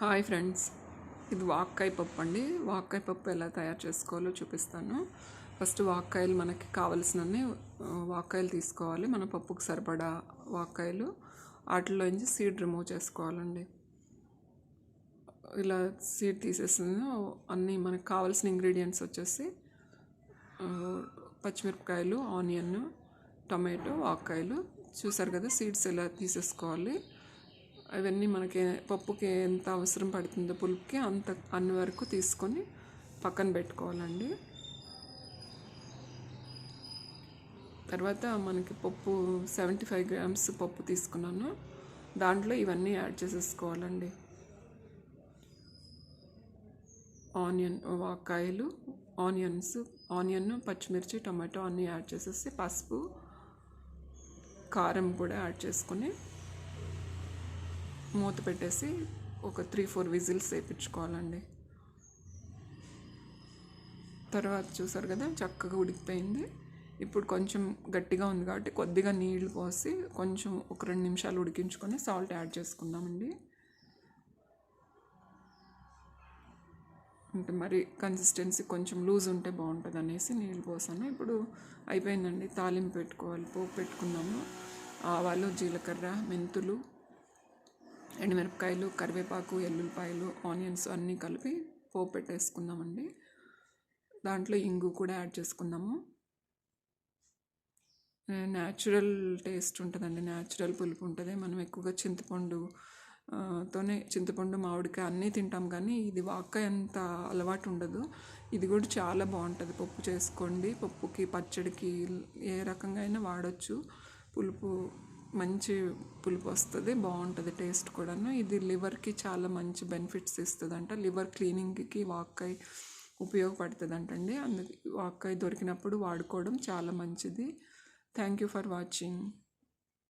Hi friends. ఇది వాక్కాయ పప్పు అండి. వాక్కాయ పప్పు ఎలా తయారు చేసుకోవాలో చూపిస్తాను. ఫస్ట్ వాక్కాయలు మనకి కావలసినన్ని వాక్కాయలు తీసుకోవాలి. మన పప్పుకు సరిపడా వాక్కాయలు. వాటిలోంచి సీడ్ రిమూవ్ చేసుకోవాలండి. ఇలా సీడ్ తీసేసిన అన్నీ మనకు కావాల్సిన ఇంగ్రీడియంట్స్ వచ్చేసి పచ్చిమిరపకాయలు ఆనియన్ టమాటో వాక్కాయలు. చూసారు కదా సీడ్స్ ఎలా తీసేసుకోవాలి. అవన్నీ మనకి పప్పుకి ఎంత అవసరం పడుతుందో పులుపుకి అంత అన్ని వరకు తీసుకొని పక్కన పెట్టుకోవాలండి. తర్వాత మనకి పప్పు సెవెంటీ ఫైవ్ గ్రామ్స్ పప్పు తీసుకున్నాను. దాంట్లో ఇవన్నీ యాడ్ చేసేసుకోవాలండి. ఆనియన్ వాకాయలు ఆనియన్స్ ఆనియన్ పచ్చిమిర్చి టమాటో అన్నీ యాడ్ చేసేసి పసుపు కారం కూడా యాడ్ చేసుకొని మూత పెట్టేసి ఒక త్రీ ఫోర్ విజిల్స్ వేయించుకోవాలండి. తర్వాత చూసారు కదా చక్కగా ఉడికిపోయింది. ఇప్పుడు కొంచెం గట్టిగా ఉంది కాబట్టి కొద్దిగా నీళ్ళు పోసి కొంచెం ఒక రెండు నిమిషాలు ఉడికించుకొని సాల్ట్ యాడ్ చేసుకుందామండి. అంటే మరి కన్సిస్టెన్సీ కొంచెం లూజ్ ఉంటే బాగుంటుంది అనేసి నీళ్ళు పోసాను. ఇప్పుడు అయిపోయిందండి తాలింపు పెట్టుకోవాలి పోపు పెట్టుకున్నాము ఆవాలు జీలకర్ర మెంతులు ఎండుమిరపకాయలు కరివేపాకు ఎల్లుల్లిపాయలు ఆనియన్స్ అన్నీ కలిపి పోపు పెట్టేసుకుందామండి. దాంట్లో ఇంగు కూడా యాడ్ చేసుకుందాము. న్యాచురల్ టేస్ట్ ఉంటుందండి. న్యాచురల్ పులుపు ఉంటుంది. మనం ఎక్కువగా చింతపండు తోనే చింతపండు మామిడికాయ అన్నీ తింటాం కానీ ఇది వాకాయ అంత అలవాటు ఉండదు. ఇది కూడా చాలా బాగుంటుంది. పప్పు చేసుకోండి. పప్పుకి పచ్చడికి ఏ రకంగా అయినా వాడచ్చు. పులుపు మంచి పులుపు వస్తుంది బాగుంటుంది టేస్ట్ కూడాను. ఇది లివర్కి చాలా మంచి బెనిఫిట్స్ ఇస్తుందంట. లివర్ క్లీనింగ్కి వాక్కాయ ఉపయోగపడుతుంది అంటండి అందుకే వాక్కాయ దొరికినప్పుడు వాడుకోవడం చాలా మంచిది. Thank you for watching.